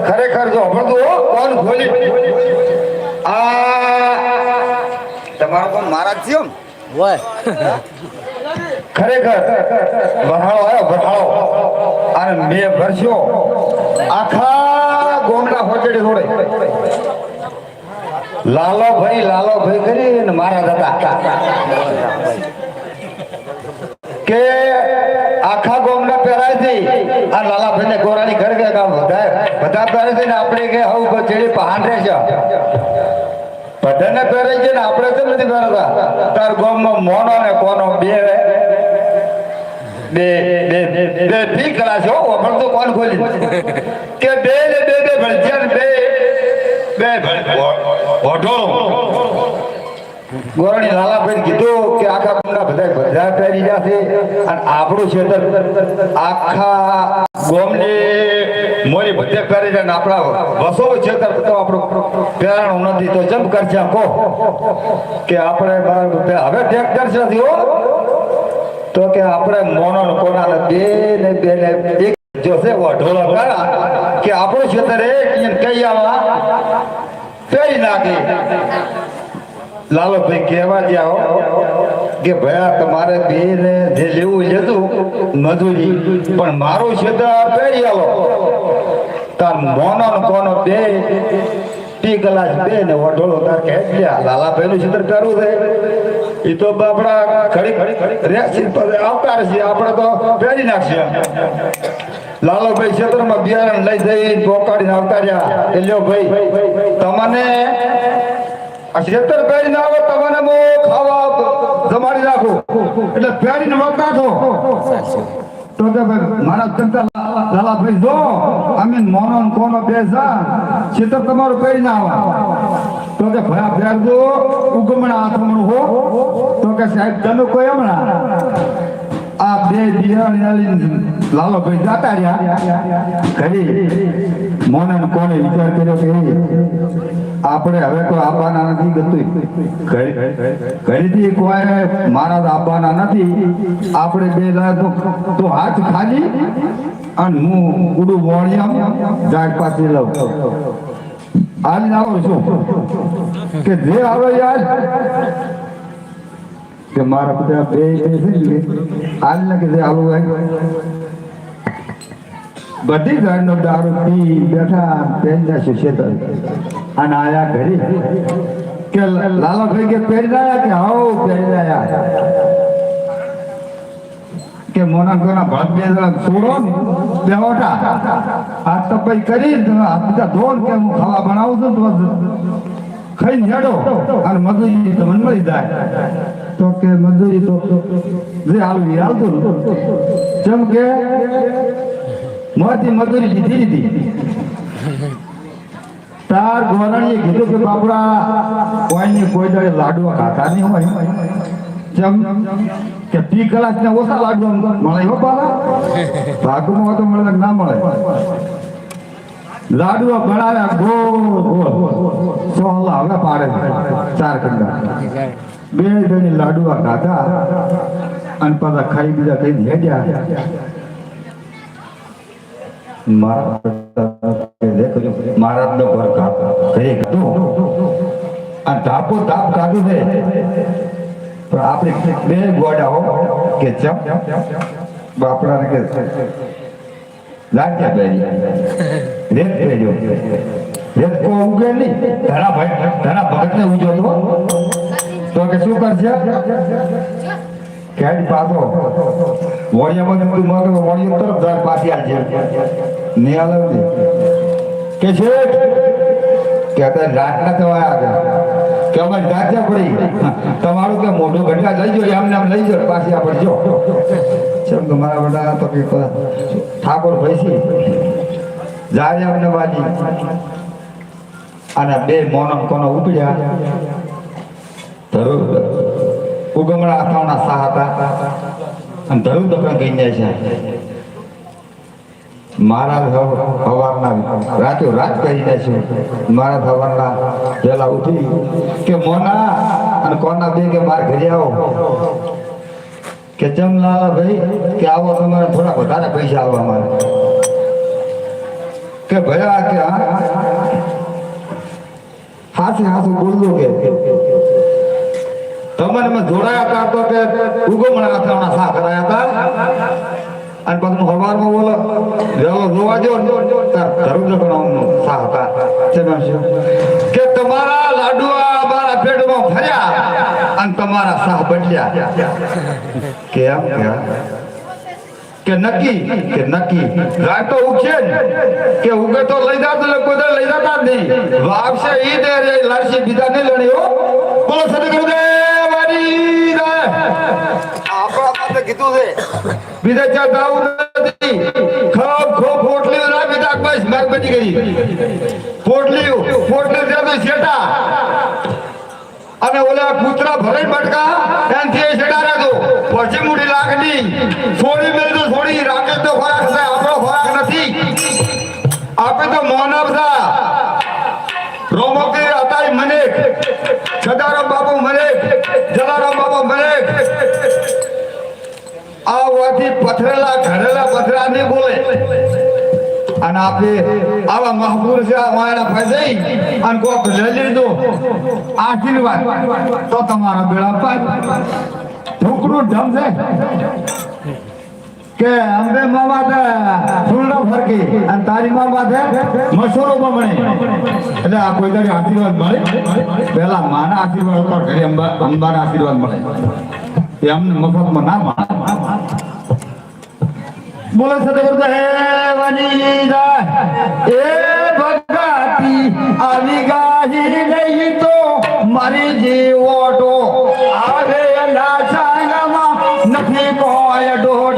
ખરેખર જો હમણાં કોણ ખોલી આ તમારો પણ મહારાજ થયો હોય. ખરેખર ભરાળો આવ્યો ભરાળો અને મેં ભરસ્યો. આખા ગોમડા હોચડી જોડે. લાલો ભાઈ લાલો ભાઈ કરીને મારા હતા કે આખા ગોમડા પહેરાય છે આ લાલા ભાઈ ને ગોરાની ઘર ગયા કામ બધા બધા પહેરે છે ને આપણે કે હું ચેડી પહાણ રહે છે. બધાને પહેરે છે ને આપણે તો નથી પહેરતા? તાર ગામમાં મોનો ને કોનો બે બે બે બે ઠીક કરા છો પણ તો કોણ ખોલી કે બે ને બે બે ને બે. બે ભોઢો ગોરણી લાલાભાઈ કીધું કે આખા કુંડા બધા બધા પહેરી જશે. અને આપણું ક્ષેત્ર આખા ગોમને બધે પહેરી ને આપણા વસો છેતર તો આપણું પહેરાણું નથી તો જમ કરશે કહો. કે આપણે હવે ટ્રેક્ટર છે નથી હો. તો કે આપણે મોનો કોના બે ને બે ને એક જોશે ઢોલો કરા કે આપણું ક્ષેત્ર એ આવા પહેરી નાખે. લાલોભાઈ કહેવા જાઓ કે ભયા તમારે બે ને જે લેવું લેતું, મજૂરી. પણ મારું ક્ષેત્ર પહેરી આવો તાર મોનો કોનો બે ટી ગલાસ બે ને વઢોળો તાર કે લાલા લાલાભાઈ ચિત્ર પહેરવું છે. એ તો બાપડા ખડી ખડી રેસી પછી આવતા છે, આપણે તો પહેરી નાખશે. લાલોભાઈ ક્ષેત્રમાં બિયારણ લઈ જઈ પોકાડીને આવતા રહ્યા કે લ્યો ભાઈ, તમને આ ક્ષેત્ર પહેરીને આવે, તમને હું ખાવા જમાડી નાખું એટલે પહેરીને મત નાખો ભાઈ મારા ચંતા લાલાભાઈ જો અમે મોનો ને કોનો બેસા ક્ષેત્ર તમારું પહેરીને આવા તો કે ભયા ફેરજો ઉગમણા હાથમણું હો તો કે સાહેબ તમે કોઈ હમણાં બે લાલો ભાઈ જાતા રહ્યા. ઘડી મોને કોને વિચાર કર્યો કે આપણે હવે તો આપવાના નથી ગતું. ઘડીથી કોઈ મારા આપવાના નથી. આપણે બે લા તો હાથ ખાલી અને હું ઉડું વોણિયા જાગ પાસે લઉં. આજ આવો છું. કે જે આવે યાર કે મારા બધા બે બે છે ને હાલ ને કે આવું હોય. બધી ગાડીનો દારૂ પી બેઠા પેનના શિષ્ય અને આયા ઘરે. કે લાલાભાઈ કે પહેરી રહ્યા કે હાઉ પહેરી રહ્યા. કે મોના કોના ભાગ બે છોડો ને ઓઠા. આ તો ભાઈ કરી હાથ બધા ધોન કે હું ખાવા બનાવું છું ખાઈને જાડો અને મજૂરી તો મને મળી જાય. તો કે મજૂરી તો જે આવી હાલતું જેમ કે મોતી મજૂરી લીધી લીધી. તાર ગોરાણીએ કીધું કે બાપડા, કોઈની કોઈ દાડે લાડવા ખાતા નહીં હોય. જેમ કે પી કલાક ને ઓછા લાડવા મળે હો પાલા ભાગમાં તો મળે, ના મળે. લાડવા ભણાવ્યા ગો સોહલા હવે પાડે ચાર કંડા બે જણી લાડવા ખાધા અને પાછા ખાઈ બીજા કઈ હેડ્યા. મહારાજ નો ઘર ઘરે કાઢું આ છે. પણ આપણે બે ગોડા હો, કે ચમ? બાપડાને કે લાગ્યા બેરી રેત બેર્યો રેત કો ઉગે નહીં ધરા ભાઈ ધણા ભગત ને ઉજો તો તો કે શું કરશે કેડ પાછો વોડિયામાં તું મગર વોડિયો તરફ દર પાછી આવજે નિયાલ કે છે કે તે રાતના તો આવ્યા કે અમે ગાજા પડી તમારું કે મોઢું ઘટકા લઈ જાઓ એમને લઈ જાઓ પાછી આપણે જો ચમ મારા બેટા તો કે ઠાકોર ભૈસી અમને બાજી અને બે મોનમ કોનો ઉપડ્યા. ધરું ઉગમણા અથાવના સા હતા. અને ધરું દકણ ગઈ જાય છે, મારા હવ- હવારના રાતે રાત કરી દે છે. મારા હવારના પેલા ઉઠી કે મોના અને કોના બે કે માર ઘરે આવો. કે લાલા ભાઈ, કે આવો તમારે થોડા વધારે પૈસા આવવા મારે કે ભયા કે હા હાથે હાથું બોલવું કે. તમને મેં જોડાયા હતા તો કે ઉગમણા અથાણા સા કરાયા હતા? અને પાછું હવારમાં બોલો. વેલો જોવા જો તાર ધરું જગણવાનું સા હતા? કે તમારા લાડુઆ મારા પેટમાં ફર્યા અને તમારા સાહ બદલ્યા. કેમ? કે નક્કી કે નક્કી. રાત તો ઉગશે કે ઉગે તો લઈ જાત કોઈ લઈ જતા જ નહીં. વાપશે ઈ દે રે, લડશે બીજા નહીં લડી હો. બોલો સદગુરુદેવની કીધું છે? બીજા ચા નથી ખબ ખો પોટલી ના બીજા બસ માર બચી ગઈ. પોટલી પોટલી ત્યાં શેટા અને ઓલા કૂતરા ભરે બટકા એનથી છેડા રાખો પછી મોટી લાકડી છોડી મેળ તો છોડી. રાખે તો ખોરાક થાય આપણો ખોરાક નથી. આપે તો મોના થા રોમકે હતા મને અને આપણે આવા મહાપુર છે આ વાયડા ફસાઈ અને કોક લઈ લીધો. આશીર્વાદ. તો તમારા બેડા પાર ઠોકરું ઢમ છે કે અંબે મામા તે ફૂલડો ફરકી અને તારી મામા તે મસૂરો બમણે. એટલે આ કોઈ તારી આશીર્વાદ મળે? પહેલા માના આશીર્વાદ ઉપર ઘરે અંબા અંબાના આશીર્વાદ મળે. એ મફતમાં ના મળે. બોલો સદગુરુદેવની જય એ ભગાતી, આવી ગાહી નહીં તો મારી જીવોટો આવે ના નથી કોઈ ડોટો